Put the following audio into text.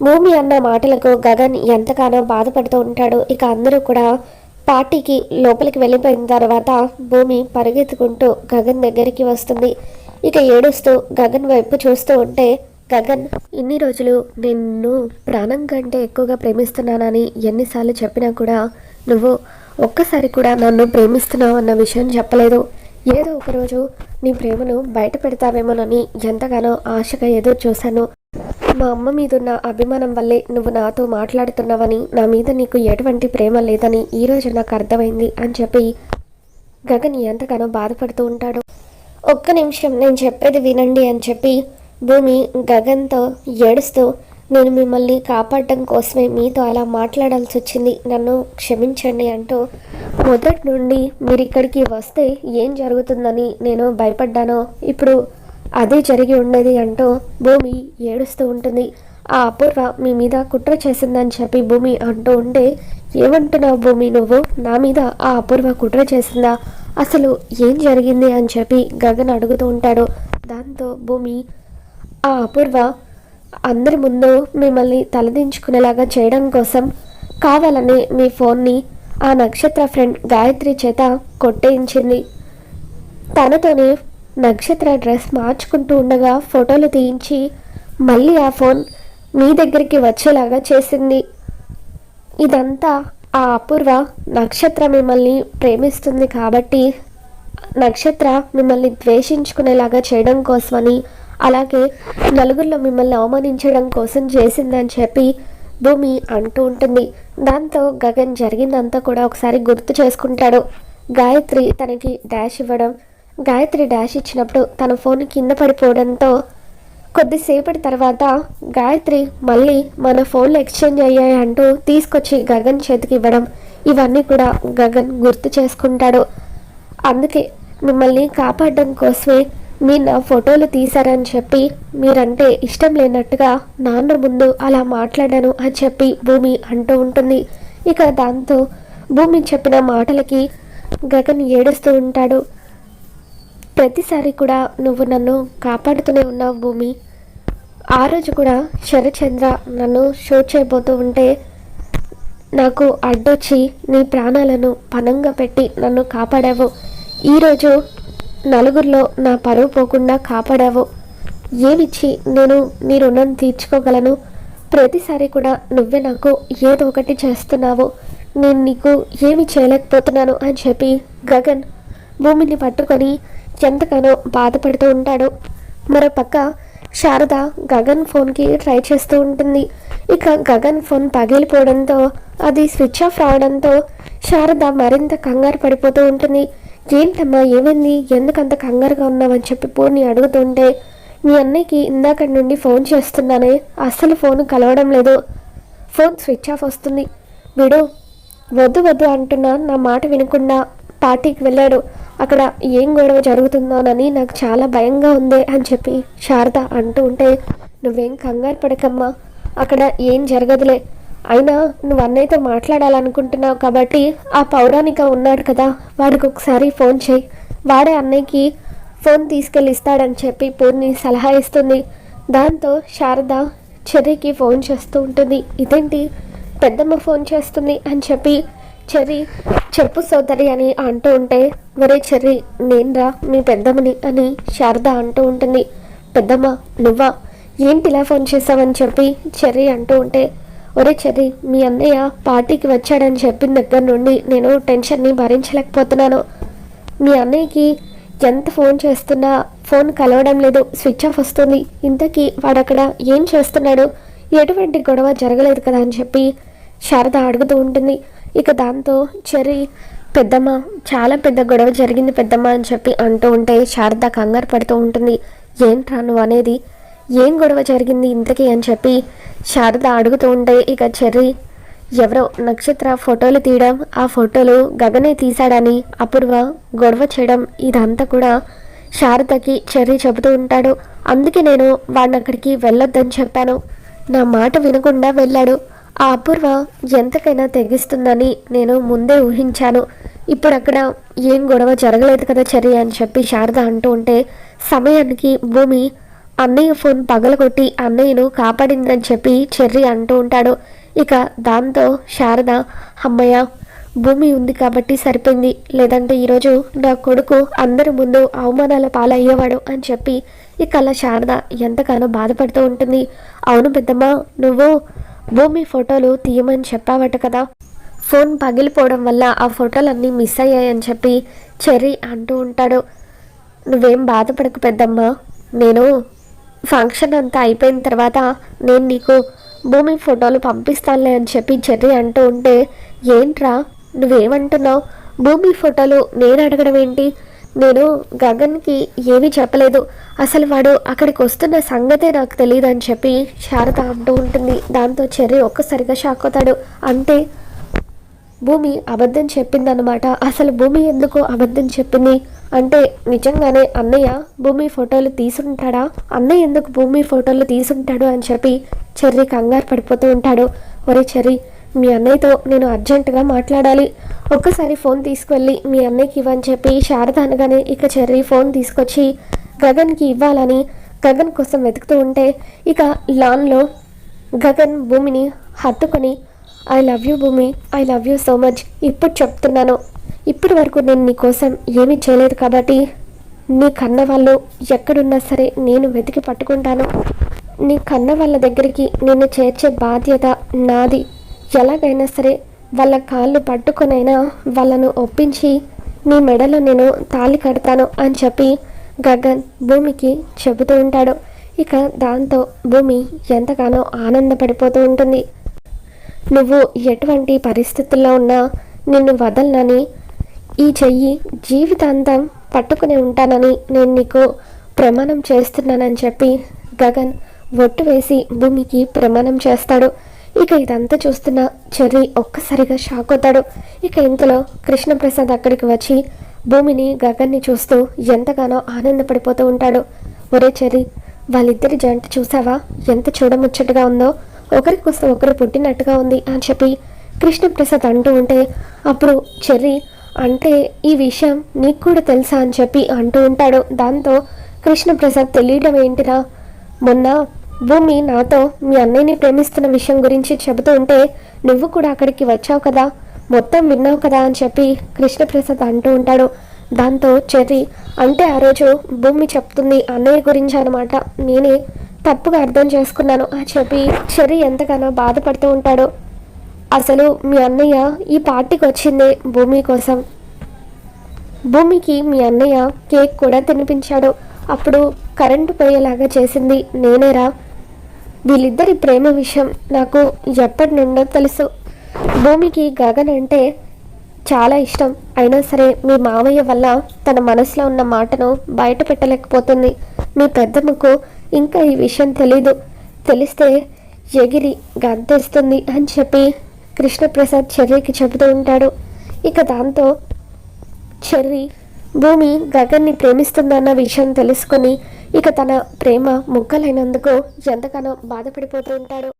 భూమి అన్న మాటలకు గగన్ ఎంతగానో బాధపడుతూ ఉంటాడు. ఇక అందరూ కూడా పార్టీకి లోపలికి వెళ్ళిపోయిన తర్వాత భూమి పరిగెత్తుకుంటూ గగన్ దగ్గరికి వస్తుంది. ఇక ఏడుస్తూ గగన్ వైపు చూస్తూ ఉంటే గగన్ ఇన్ని రోజులు నిన్ను ప్రాణం కంటే ఎక్కువగా ప్రేమిస్తున్నానని ఎన్నిసార్లు చెప్పినా కూడా నువ్వు ఒక్కసారి కూడా నన్ను ప్రేమిస్తున్నావు అన్న విషయం చెప్పలేదు. ఏదో ఒకరోజు నీ ప్రేమను బయట పెడతావేమోనని ఎంతగానో ఆశగా ఎదురు చూశాను. మా అమ్మ మీదున్న అభిమానం వల్లే నువ్వు నాతో మాట్లాడుతున్నావని నా మీద నీకు ఎటువంటి ప్రేమ లేదని ఈరోజు నాకు అర్థమైంది అని చెప్పి గగన్ ఎంతగానో బాధపడుతూ ఉంటాడు. ఒక్క నిమిషం నేను చెప్పేది వినండి అని చెప్పి భూమి గగన్తో ఏడుస్తూ నేను మిమ్మల్ని కాపాడటం కోసమే మీతో అలా మాట్లాడాల్సి వచ్చింది. నన్ను క్షమించండి అంటూ మొదటి నుండి మీరు ఇక్కడికి వస్తే ఏం జరుగుతుందని నేను భయపడ్డానో ఇప్పుడు అదే జరిగి ఉండేది అంటూ భూమి ఏడుస్తూ ఉంటుంది. ఆ అపూర్వ మీ మీద కుట్ర చేసిందని చెప్పి భూమి అంటూ ఉంటే ఏమంటున్నావు భూమి నువ్వు? నా మీద ఆ అపూర్వ కుట్ర చేసిందా? అసలు ఏం జరిగింది? అని చెప్పి గగన్ అడుగుతూ ఉంటాడు. దాంతో భూమి ఆ అపూర్వ అందరి ముందు మిమ్మల్ని తలదించుకునేలాగా చేయడం కోసం కావాలని మీ ఫోన్ని ఆ నక్షత్ర ఫ్రెండ్ గాయత్రి చేత కొట్టేయించింది. తనతోనే నక్షత్ర డ్రెస్ మార్చుకుంటూ ఉండగా ఫోటోలు తీయించి మళ్ళీ ఆ ఫోన్ మీ దగ్గరికి వచ్చేలాగా చేసింది. ఇదంతా ఆ అపూర్వ నక్షత్ర మిమ్మల్ని ప్రేమిస్తుంది కాబట్టి నక్షత్ర మిమ్మల్ని ద్వేషించుకునేలాగా చేయడం కోసమని అలాగే నలుగురిలో మిమ్మల్ని అవమానించడం కోసం చేసిందని చెప్పి భూమి అంటూ ఉంటుంది. దాంతో గగన్ జరిగిందంతా కూడా ఒకసారి గుర్తు చేసుకుంటాడు. గాయత్రి తనకి డాష్ ఇవ్వడం గాయత్రి డాష్ ఇచ్చినప్పుడు తన ఫోన్ కింద పడిపోవడంతో కొద్దిసేపటి తర్వాత గాయత్రి మళ్ళీ మన ఫోన్లు ఎక్స్చేంజ్ అయ్యాయి అంటూ తీసుకొచ్చి గగన్ చేతికి ఇవ్వడం. ఇవన్నీ కూడా గగన్ గుర్తు చేసుకుంటాడు. అందుకే మిమ్మల్ని కాపాడడం కోసమే మీరు నా ఫోటోలు తీశారని చెప్పి మీరంటే ఇష్టం లేనట్టుగా నాన్న ముందు అలా మాట్లాడాను అని చెప్పి భూమి అంటూ ఉంటుంది. ఇక దాంతో భూమి చెప్పిన మాటలకి గగన్ ఏడుస్తూ ఉంటాడు. ప్రతిసారి కూడా నువ్వు నన్ను కాపాడుతూనే ఉన్నావు భూమి. ఆ రోజు కూడా శరచంద్ర నన్ను షూట్ చేయబోతూ ఉంటే నాకు అడ్డొచ్చి నీ ప్రాణాలను పనంగా పెట్టి నన్ను కాపాడావు. ఈరోజు నలుగురిలో నా పరువు పోకుండా కాపాడావు. ఏమిచ్చి నేను నీ రుణం తీర్చుకోగలను? ప్రతిసారి కూడా నువ్వే నాకు ఏదో ఒకటి చేస్తున్నావు. నేను నీకు ఏమి చేయలేకపోతున్నాను అని చెప్పి గగన్ భూమిని పట్టుకొని ఎంతగానో బాధపడుతూ ఉంటాడు. మరోపక్క శారద గగన్ ఫోన్కి ట్రై చేస్తూ ఉంటుంది. ఇక గగన్ ఫోన్ పగిలిపోవడంతో అది స్విచ్ ఆఫ్ రావడంతో శారద మరింత కంగారు పడిపోతూ ఉంటుంది. ఏంటమ్మా ఏమైంది? ఎందుకంత కంగారుగా ఉన్నావని చెప్పి పూర్ణి అడుగుతుంటే మీ అన్నయ్యకి ఇందాక నుండి ఫోన్ చేస్తున్నానే అస్సలు ఫోన్ కలవడం లేదు. ఫోన్ స్విచ్ ఆఫ్ వస్తుంది. వీడు వద్దు వద్దు అంటున్నా నా మాట వినకుండా పార్టీకి వెళ్ళాడు. అక్కడ ఏం గొడవ జరుగుతుందోనని నాకు చాలా భయంగా ఉంది అని చెప్పి శారద అంటూ ఉంటే నువ్వేం కంగారు పడకమ్మా. అక్కడ ఏం జరగదులే. అయినా నువ్వు అన్నయ్యతో మాట్లాడాలనుకుంటున్నావు కాబట్టి ఆ పౌరాణిక ఉన్నాడు కదా వాడికి ఒకసారి ఫోన్ చేయి. వాడే అన్నయ్యకి ఫోన్ తీసుకెళ్ళి ఇస్తాడని చెప్పి పూర్ణి సలహా ఇస్తుంది. దాంతో శారద చెర్రీకి ఫోన్ చేస్తూ ఉంటుంది. ఇదేంటి? పెద్దమ్మ ఫోన్ చేస్తుంది అని చెప్పి చెర్రీ చెప్పు సోదరి అని అంటూ ఉంటే ఒరే చెర్రీ నేనురా మీ పెద్దమ్మని అని శారద అంటూ ఉంటుంది. పెద్దమ్మ నువ్వా? ఏంటి ఇలా ఫోన్ చేసావని చెప్పి చెర్రీ అంటూ ఉంటే ఒరే చెర్రీ మీ అన్నయ్య పార్టీకి వచ్చాడని చెప్పిన దగ్గర నుండి నేను టెన్షన్ని భరించలేకపోతున్నాను. మీ అన్నయ్యకి ఎంత ఫోన్ చేస్తున్నా ఫోన్ కలవడం లేదు స్విచ్ ఆఫ్ వస్తుంది. ఇంతకీ వాడు అక్కడ ఏం చేస్తున్నాడు? ఎటువంటి గొడవ జరగలేదు కదా అని చెప్పి శారద అడుగుతూ ఉంటుంది. ఇక దాంతో చెర్రీ పెద్దమ్మ చాలా పెద్ద గొడవ జరిగింది పెద్దమ్మ అని చెప్పి అంటూ ఉంటే శారద కంగారు పడుతూ ఉంటుంది. ఏంట్రా నువ్వు అనేది? ఏం గొడవ జరిగింది ఇంతకీ అని చెప్పి శారద అడుగుతూ ఉంటే ఇక చెర్రీ ఎవరో నక్షత్ర ఫోటోలు తీయడం ఆ ఫోటోలు గగనే తీశాడని అపూర్వ గొడవ చేయడం ఇదంతా కూడా శారదకి చెర్రీ చెబుతూ ఉంటాడు. అందుకే నేను వాడిని అక్కడికి వెళ్ళొద్దని చెప్పాను. నా మాట వినకుండా వెళ్ళాడు. ఆ అపూర్వ ఎంతకైనా తెగిస్తుందని నేను ముందే ఊహించాను. ఇప్పుడు అక్కడ ఏం గొడవ జరగలేదు కదా చర్య అని చెప్పి శారద అంటూ ఉంటే సమయానికి భూమి అన్నయ్య ఫోన్ పగలగొట్టి అన్నయ్యను కాపాడిందని చెప్పి చెర్రి అంటూ ఉంటాడు. ఇక దాంతో శారద అమ్మయ్య భూమి ఉంది కాబట్టి సరిపోయింది. లేదంటే ఈరోజు నా కొడుకు అందరి ముందు అవమానాల పాలయ్యేవాడు అని చెప్పి ఇక అలా శారద ఎంతగానో బాధపడుతూ ఉంటుంది. అవును పెద్దమ్మ నువ్వు భూమి ఫోటోలు తీయమని చెప్పావట కదా. ఫోన్ పగిలిపోవడం వల్ల ఆ ఫోటోలన్నీ మిస్ అయ్యాయని చెప్పి చెర్రీ అంటూ ఉంటాడు. నువ్వేం బాధపడకు పెద్దమ్మా. నేను ఫంక్షన్ అంతా అయిపోయిన తర్వాత నేను నీకు భూమి ఫోటోలు పంపిస్తానులే అని చెప్పి చెర్రీ అంటూ ఉంటే ఏంట్రా? నువ్వేమంటున్నావు? భూమి ఫోటోలు నేను అడగడం ఏంటి? నేను గగన్కి ఏమీ చెప్పలేదు. అసలు వాడు అక్కడికి వస్తున్న సంగతే నాకు తెలియదు అని చెప్పి శారద అంటూ ఉంటుంది. దాంతో చెర్రీ ఒక్కసారిగా షాక్ అవుతాడు. అంటే భూమి అబద్ధం చెప్పిందనమాట అసలు భూమి ఎందుకు అబద్ధం చెప్పింది? అంటే నిజంగానే అన్నయ్య భూమి ఫోటోలు తీసుంటాడా? అన్నయ్య ఎందుకు భూమి ఫోటోలు తీసుంటాడు అని చెప్పి చెర్రి కంగారు పడిపోతూ ఉంటాడు. ఒరే చెర్రీ మీ అన్నయ్యతో నేను అర్జెంటుగా మాట్లాడాలి. ఒక్కసారి ఫోన్ తీసుకువెళ్ళి మీ అన్నయ్యకి ఇవ్వని చెప్పి శారద అనగానే ఇక చెర్రీ ఫోన్ తీసుకొచ్చి గగన్కి ఇవ్వాలని గగన్ కోసం వెతుకుతూ ఉంటే ఇక లాన్లో గగన్ భూమిని హత్తుకొని I love you Bhoomi I love you so much ఇప్పుడు చెప్తున్నాను. ఇప్పటి వరకు నేను నీ కోసం ఏమీ చేయలేదు కాబట్టి నీ కన్న వాళ్ళు ఎక్కడున్నా సరే నేను వెతికి పట్టుకుంటాను. నీ కన్న వాళ్ళ దగ్గరికి నిన్ను చేర్చే బాధ్యత నాది. ఎలాగైనా సరే వాళ్ళ కాళ్ళు పట్టుకొనైనా వాళ్ళను ఒప్పించి నీ మెడలో నేను తాళి కడతాను అని చెప్పి గగన్ భూమికి చెబుతూ ఉంటాడు. ఇక దాంతో భూమి ఎంతగానో ఆనందపడిపోతూ ఉంటుంది. నువ్వు ఎటువంటి పరిస్థితుల్లో ఉన్నా నిన్ను వదలనని ఈ చెయ్యి జీవితాంతం పట్టుకుని ఉంటానని నేను నీకు ప్రమాణం చేస్తున్నానని చెప్పి గగన్ ఒట్టు వేసి భూమికి ప్రమాణం చేస్తాడు. ఇక ఇదంతా చూస్తున్న చెర్రీ ఒక్కసారిగా షాక్ అవుతాడు. ఇక ఇంతలో కృష్ణప్రసాద్ అక్కడికి వచ్చి భూమిని గగన్ని చూస్తూ ఎంతగానో ఆనందపడిపోతూ ఉంటాడు. ఒరే చెర్రీ వాళ్ళిద్దరి జంట చూసావా? ఎంత చూడముచ్చటగా ఉందో. ఒకరికొస్తే ఒకరు పుట్టినట్టుగా ఉంది అని చెప్పి కృష్ణప్రసాద్ అంటూ ఉంటే అప్పుడు చెర్రి అంటే ఈ విషయం నీకు కూడా తెలుసా అని చెప్పి అంటూ ఉంటాడు. దాంతో కృష్ణప్రసాద్ తెలియడం ఏంటిరా? మొన్న భూమి నాతో మీ అన్నయ్యని ప్రేమిస్తున్న విషయం గురించి చెబుతూ ఉంటే నువ్వు కూడా అక్కడికి వచ్చావు కదా మొత్తం విన్నావు కదా అని చెప్పి కృష్ణప్రసాద్ అంటూ ఉంటాడు. దాంతో చెర్రి అంటే ఆ రోజు భూమి చెప్తుంది అన్నయ్య గురించి అనమాట నేనే తప్పుగా అర్థం చేసుకున్నాను అని చెప్పి చెర్రి ఎంతగానో బాధపడుతూ ఉంటాడు. అసలు మీ అన్నయ్య ఈ పార్టీకి వచ్చిందే భూమి కోసం? భూమికి మీ అన్నయ్య కేక్ కూడా తినిపించాడు. అప్పుడు కరెంటు పోయేలాగా చేసింది. నేనేరా వీళ్ళిద్దరి ప్రేమ విషయం నాకు ఎప్పటి నుండో తెలుసు. భూమికి గగన్ అంటే చాలా ఇష్టం. అయినా సరే మీ మావయ్య వల్ల తన మనసులో ఉన్న మాటను బయట పెట్టలేకపోతుంది. మీ పెద్దమ్మకు ఇంకా ఈ విషయం తెలీదు. తెలిస్తే ఎగిరి గంతేస్తుంది అని చెప్పి కృష్ణప్రసాద్ చెర్రీకి చెబుతూ ఉంటాడు. ఇక దాంతో చెర్రీ భూమి గగన్ని ప్రేమిస్తుందన్న విషయం తెలుసుకొని ఇక తన ప్రేమ ముక్కలైనందుకు ఎంతగానో బాధపడిపోతూ ఉంటాడు.